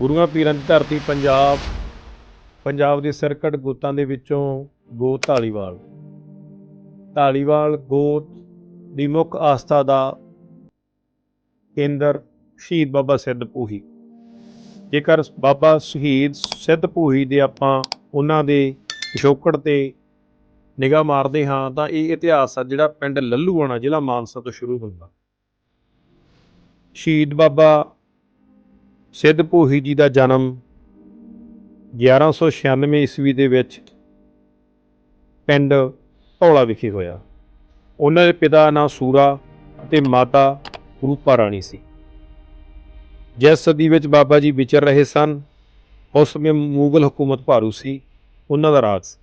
ਗੁਰੂਆਂ ਪੀਰਾਂ ਦੀ ਧਰਤੀ ਪੰਜਾਬ ਪੰਜਾਬ ਦੇ ਸਿਰਕੱਢ ਗੋਤਾਂ ਦੇ ਵਿੱਚੋਂ ਗੋਤ ਢਾਲੀਵਾਲ ਢਾਲੀਵਾਲ ਗੋਤ ਦੀ ਮੁੱਖ ਆਸਥਾ ਦਾ ਕੇਂਦਰ ਸ਼ਹੀਦ ਬਾਬਾ ਸਿੱਧ ਪੂਹੀ। ਜੇਕਰ ਬਾਬਾ ਸ਼ਹੀਦ ਸਿੱਧ ਪੂਹੀ ਦੇ ਆਪਾਂ ਉਹਨਾਂ ਦੇ ਪਿਛੋਕੜ ਤੇ ਨਿਗਾਹ ਮਾਰਦੇ ਹਾਂ, ਤਾਂ ਇਹ ਇਤਿਹਾਸ ਆ ਜਿਹੜਾ ਪਿੰਡ ਲੱਲੂਆਣਾ ਜ਼ਿਲ੍ਹਾ ਮਾਨਸਾ ਤੋਂ ਸ਼ੁਰੂ ਹੁੰਦਾ। ਸ਼ਹੀਦ ਬਾਬਾ ਸਿੱਧ ਭੋਹੀ ਜੀ ਦਾ ਜਨਮ 1196 ਈਸਵੀ ਦੇ ਵਿੱਚ ਪਿੰਡ ਧੌਲਾ ਵਿਖੇ ਹੋਇਆ। ਉਹਨਾਂ ਦੇ ਪਿਤਾ ਦਾ ਨਾਂ ਸੂਰਾ ਅਤੇ ਮਾਤਾ ਰੂਪਾ ਰਾਣੀ ਸੀ। ਜਿਸ ਸਦੀ ਵਿੱਚ ਬਾਬਾ ਜੀ ਵਿਚਰ ਰਹੇ ਸਨ, ਉਸ ਸਮੇਂ ਮੁਗਲ ਹਕੂਮਤ ਭਾਰੂ ਸੀ, ਉਹਨਾਂ ਦਾ ਰਾਜ ਸੀ।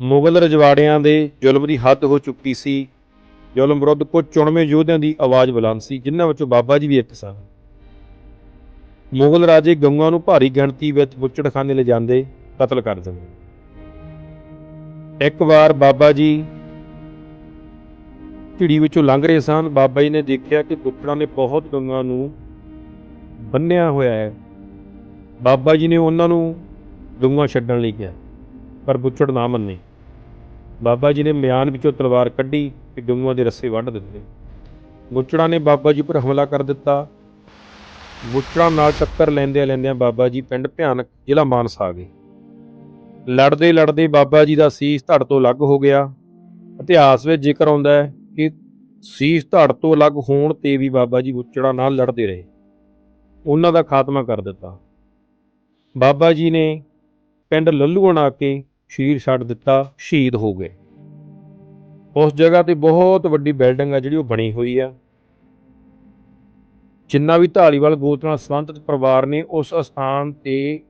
ਮੁਗਲ ਰਜਵਾੜਿਆਂ ਦੇ ਜ਼ੁਲਮ ਦੀ ਹੱਦ ਹੋ ਚੁੱਕੀ ਸੀ, ਜ਼ੁਲਮ ਵਿਰੁੱਧ ਕੁਝ ਚੁਣਵੇਂ ਯੋਧਿਆਂ ਦੀ ਆਵਾਜ਼ ਬੁਲੰਦ ਸੀ, ਜਿਨ੍ਹਾਂ ਵਿੱਚੋਂ ਬਾਬਾ ਜੀ ਵੀ ਇੱਕ ਸਨ। ਮੁਗਲ ਰਾਜੇ ਗਊਆਂ ਨੂੰ ਭਾਰੀ ਗਿਣਤੀ ਵਿੱਚ ਬੁੱਚੜਖਾਨੇ ਲਿਜਾਂਦੇ ਕਤਲ ਕਰ ਦਿੰਦੇ। ਇੱਕ ਵਾਰ ਬਾਬਾ ਜੀ ਢਿੜੀ ਵਿੱਚੋਂ ਲੰਘ ਰਹੇ ਸਨ। ਬਾਬਾ ਜੀ ਨੇ ਦੇਖਿਆ ਕਿ ਬੁੱਚੜਾਂ ਨੇ ਬਹੁਤ ਗਊਆਂ ਨੂੰ ਬੰਨਿਆ ਹੋਇਆ ਹੈ। ਬਾਬਾ ਜੀ ਨੇ ਉਹਨਾਂ ਨੂੰ ਗਊਆਂ ਛੱਡਣ ਲਈ ਕਿਹਾ, ਪਰ ਬੁੱਚੜ ਨਾ ਮੰਨੇ। ਬਾਬਾ ਜੀ ਨੇ ਮਿਆਨ ਵਿੱਚੋਂ ਤਲਵਾਰ ਕੱਢੀ ਤੇ ਗਊਆਂ ਦੇ ਰੱਸੇ ਵੱਢ ਦਿੱਤੇ। ਬੁੱਚੜਾਂ ਨੇ ਬਾਬਾ ਜੀ ਪਰ ਹਮਲਾ ਕਰ ਦਿੱਤਾ। ਬੁੱਚੜਾਂ ਨਾਲ ਟੱਕਰ ਲੈਂਦਿਆਂ ਲੈਂਦਿਆਂ ਬਾਬਾ ਜੀ ਪਿੰਡ ਭਿਆਨਕ ਜ਼ਿਲ੍ਹਾ ਮਾਨਸਾ ਆ ਗਏ। ਲੜਦੇ ਲੜਦੇ ਬਾਬਾ ਜੀ ਦਾ ਸੀਸ ਧੜ ਤੋਂ ਅਲੱਗ ਹੋ ਗਿਆ। ਇਤਿਹਾਸ ਵਿੱਚ ਜ਼ਿਕਰ ਆਉਂਦਾ ਹੈ ਕਿ ਸੀਸ ਧੜ ਤੋਂ ਅਲੱਗ ਹੋਣ ਤੇ ਵੀ ਬਾਬਾ ਜੀ ਬੁੱਚੜਾਂ ਨਾਲ ਲੜਦੇ ਰਹੇ। ਉਹਨਾਂ ਦਾ ਖਾਤਮਾ ਕਰ ਦਿੱਤਾ। ਬਾਬਾ ਜੀ ਨੇ ਪਿੰਡ ਲੱਲੂਆਣਾ ਆ ਕੇ ਸ਼ਰੀਰ ਛੱਡ ਦਿੱਤਾ, ਸ਼ਹੀਦ ਹੋ ਗਏ। ਉਸ ਜਗ੍ਹਾ ਤੇ ਬਹੁਤ ਵੱਡੀ ਬਿਲਡਿੰਗ ਆ ਜਿਹੜੀ ਉਹ ਬਣੀ ਹੋਈ ਆ। ਜਿੰਨਾ ਵੀ ਢਾਲੀਵਾਲ ਗੋਤ ਨਾਲ ਸੰਬੰਧਿਤ ਪਰਿਵਾਰ ਨੇ, ਉਸ ਅਸਥਾਨ ਤੇ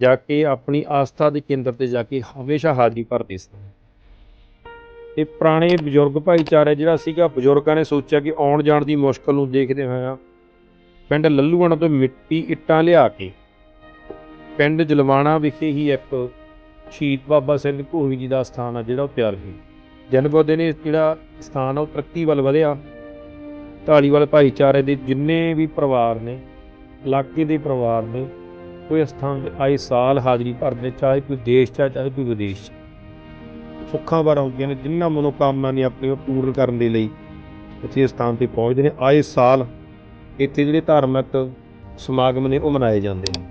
ਜਾ ਕੇ ਆਪਣੀ ਆਸਥਾ ਦੇ ਕੇਂਦਰ ਤੇ ਜਾ ਕੇ ਹਮੇਸ਼ਾ ਹਾਜ਼ਰੀ ਭਰਦੇ ਸਨ ਤੇ ਪੁਰਾਣੇ ਬਜ਼ੁਰਗ ਭਾਈਚਾਰੇ ਜਿਹੜਾ ਸੀਗਾ, ਬਜ਼ੁਰਗਾਂ ਨੇ ਸੋਚਿਆ ਕਿ ਆਉਣ ਜਾਣ ਦੀ ਮੁਸ਼ਕਲ ਨੂੰ ਦੇਖਦੇ ਹੋਇਆ ਪਿੰਡ ਲੱਲੂਆਣਾ ਤੋਂ ਮਿੱਟੀ ਇੱਟਾਂ ਲਿਆ ਕੇ, ਪਿੰਡ ਜਲਵਾਣਾ ਵਿਖੇ ਹੀ ਇੱਕ ਸ਼ਹੀਦ ਬਾਬਾ ਸਿੰਘ ਭੂਮੀ ਜੀ ਦਾ ਸਥਾਨ ਆ ਜਿਹੜਾ ਉਹ ਤਿਆਰ ਸੀ ਦਿਨ ਬ ਦਿਨ ਜਿਹੜਾ ਸਥਾਨ ਆ, ਉਹ ਤਰੱਕੀ ਵੱਲ ਵਧਿਆ। ਢਾਲੀਵਾਲ ਭਾਈਚਾਰੇ ਦੇ ਜਿੰਨੇ ਵੀ ਪਰਿਵਾਰ ਨੇ, ਇਲਾਕੇ ਦੇ ਪਰਿਵਾਰ ਨੇ, ਕੋਈ ਇਸ ਸਥਾਨ ਤੇ ਆਏ ਸਾਲ ਹਾਜ਼ਰੀ ਭਰਦੇ ਚਾਹੇ ਕੋਈ ਦੇਸ਼ 'ਚ ਚਾਹੇ ਕੋਈ ਵਿਦੇਸ਼ 'ਚ। ਸੁੱਖਾਂ ਵਾਰ ਆਉਂਦੀਆਂ ਨੇ, ਜਿੰਨਾ ਮਨੋਕਾਮਨਾ ਨੇ ਆਪਣੀਆਂ ਪੂਰਨ ਕਰਨ ਦੇ ਲਈ ਇੱਥੇ ਇਸ ਸਥਾਨ ਤੇ ਪਹੁੰਚਦੇ ਨੇ। ਆਏ ਸਾਲ ਇੱਥੇ ਜਿਹੜੇ ਧਾਰਮਿਕ ਸਮਾਗਮ ਨੇ, ਉਹ ਮਨਾਏ ਜਾਂਦੇ ਨੇ।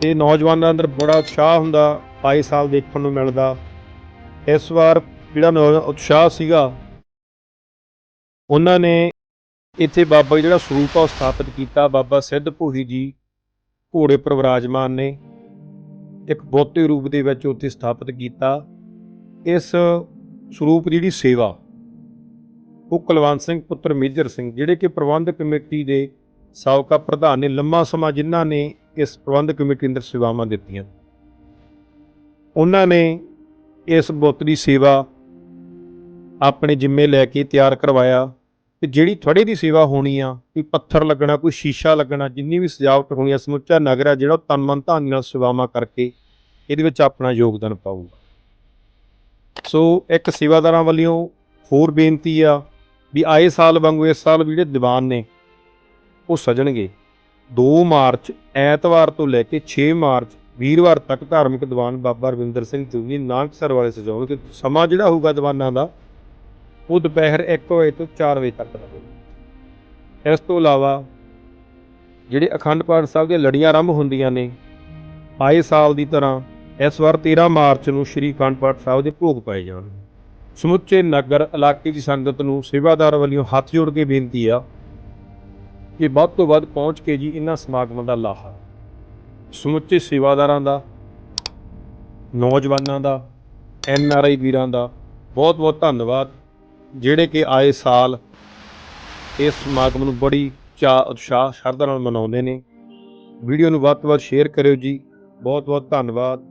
ਤੇ ਨੌਜਵਾਨਾਂ ਅੰਦਰ ਬੜਾ ਉਤਸ਼ਾਹ ਹੁੰਦਾ, ਆਏ ਸਾਲ ਦੇਖਣ ਨੂੰ ਮਿਲਦਾ। ਇਸ ਵਾਰ ਜਿਹੜਾ ਨੌ- ਉਤਸ਼ਾਹ ਸੀਗਾ ਉਹਨਾਂ ਨੇ ਇੱਥੇ ਬਾਬਾ ਜੀ ਜਿਹੜਾ ਸਰੂਪ ਆ ਉਹ ਸਥਾਪਿਤ ਕੀਤਾ। ਬਾਬਾ ਸਿੱਧ ਭੂਹੀ ਜੀ, ਘੋੜੇ ਪਰ ਵਿਰਾਜਮਾਨ ਨੇ। ਇੱਕ ਬੋਤੇ ਰੂਪ ਦੇ ਵਿੱਚ ਉੱਥੇ ਸਥਾਪਿਤ ਕੀਤਾ। ਇਸ ਸਰੂਪ ਦੀ ਜਿਹੜੀ ਸੇਵਾ, ਉਹ ਕੁਲਵੰਤ ਸਿੰਘ ਪੁੱਤਰ ਮੇਜਰ ਸਿੰਘ, ਜਿਹੜੇ ਕਿ ਪ੍ਰਬੰਧਕ ਕਮੇਟੀ ਦੇ ਸਾਬਕਾ ਪ੍ਰਧਾਨ ਨੇ, ਲੰਮਾ ਸਮਾਂ ਜਿਨ੍ਹਾਂ ਨੇ ਇਸ ਪ੍ਰਬੰਧਕ ਕਮੇਟੀ ਅੰਦਰ ਸੇਵਾਵਾਂ ਦਿੱਤੀਆਂ। ਉਹਨਾਂ ਨੇ ਇਸ ਬੁੱਤ ਦੀ ਸੇਵਾ ਆਪਣੇ ਜਿੰਮੇ ਲੈ ਕੇ ਤਿਆਰ ਕਰਵਾਇਆ। ਤੇ ਜਿਹੜੀ ਥੜੇ ਦੀ ਸੇਵਾ ਹੋਣੀ ਆ, ਕੋਈ ਪੱਥਰ ਲੱਗਣਾ, ਕੋਈ ਸ਼ੀਸ਼ਾ ਲੱਗਣਾ, ਜਿੰਨੀ ਵੀ ਸਜਾਵਟ ਹੋਣੀ ਆ, ਸਮੁੱਚਾ ਨਗਰ ਆ, ਜਿਹੜਾ ਉਹ ਤਨ ਮਨ ਧਨ ਨਾਲ ਸੇਵਾਵਾਂ ਕਰਕੇ ਇਹਦੇ ਵਿੱਚ ਆਪਣਾ ਯੋਗਦਾਨ ਪਾਊਗਾ। ਸੋ ਇੱਕ ਸੇਵਾਦਾਰਾਂ ਵੱਲੋਂ ਹੋਰ ਬੇਨਤੀ ਆ ਵੀ ਆਏ ਸਾਲ ਵਾਂਗੂ ਇਸ ਸਾਲ ਵੀ ਜਿਹੜੇ ਦੀਵਾਨ ਨੇ, ਉਹ ਸਜਣਗੇ। 2 ਮਾਰਚ, ਐਤਵਾਰ ਤੋਂ ਲੈ ਕੇ 6 ਮਾਰਚ ਵੀਰਵਾਰ ਤੱਕ ਧਾਰਮਿਕ ਦੀਵਾਨ ਬਾਬਾ ਰਵਿੰਦਰ ਸਿੰਘ ਜੀ ਨਾਨਕਸਰ ਵਾਲੇ ਸਜਾਉਣਗੇ। ਸਮਾਂ ਜਿਹੜਾ ਹੋਊਗਾ ਦੀਵਾਨਾਂ ਦਾ ਉਹ ਦੁਪਹਿਰ 1 ਵਜੇ ਤੋਂ 4 ਵਜੇ ਤੱਕ ਦਾ। ਇਸ ਤੋਂ ਇਲਾਵਾ ਜਿਹੜੇ ਅਖੰਡ ਪਾਠ ਸਾਹਿਬ ਦੀਆਂ ਲੜੀਆਂ ਆਰੰਭ ਹੁੰਦੀਆਂ ਨੇ ਆਏ ਸਾਲ ਦੀ ਤਰ੍ਹਾਂ ਇਸ ਵਾਰ 13 ਮਾਰਚ ਨੂੰ ਸ੍ਰੀ ਅਖੰਡ ਪਾਠ ਸਾਹਿਬ ਦੇ ਭੋਗ ਪਾਏ ਜਾਣ। ਸਮੁੱਚੇ ਨਗਰ ਇਲਾਕੇ ਦੀ ਸੰਗਤ ਨੂੰ ਸੇਵਾਦਾਰ ਵੱਲੋਂ ਹੱਥ ਜੋੜ ਕੇ ਬੇਨਤੀ ਆ ਕਿ ਵੱਧ ਤੋਂ ਵੱਧ ਪਹੁੰਚ ਕੇ ਜੀ ਇਹਨਾਂ ਸਮਾਗਮਾਂ ਦਾ ਲਾਹਾ। ਸਮੁੱਚੇ ਸੇਵਾਦਾਰਾਂ ਦਾ, ਨੌਜਵਾਨਾਂ ਦਾ, ਐਨ ਆਰ ਆਈ ਵੀਰਾਂ ਦਾ ਬਹੁਤ ਬਹੁਤ ਧੰਨਵਾਦ। ਜਿਹੜੇ ਕਿ ਆਏ ਸਾਲ ਇਸ ਸਮਾਗਮ ਨੂੰ ਬੜੀ ਚਾਅ, ਉਤਸ਼ਾਹ, ਸ਼ਰਧਾ ਨਾਲ ਮਨਾਉਂਦੇ ਨੇ। ਵੀਡੀਓ ਨੂੰ ਵੱਧ ਤੋਂ ਵੱਧ ਸ਼ੇਅਰ ਕਰਿਓ ਜੀ। ਬਹੁਤ ਬਹੁਤ ਧੰਨਵਾਦ।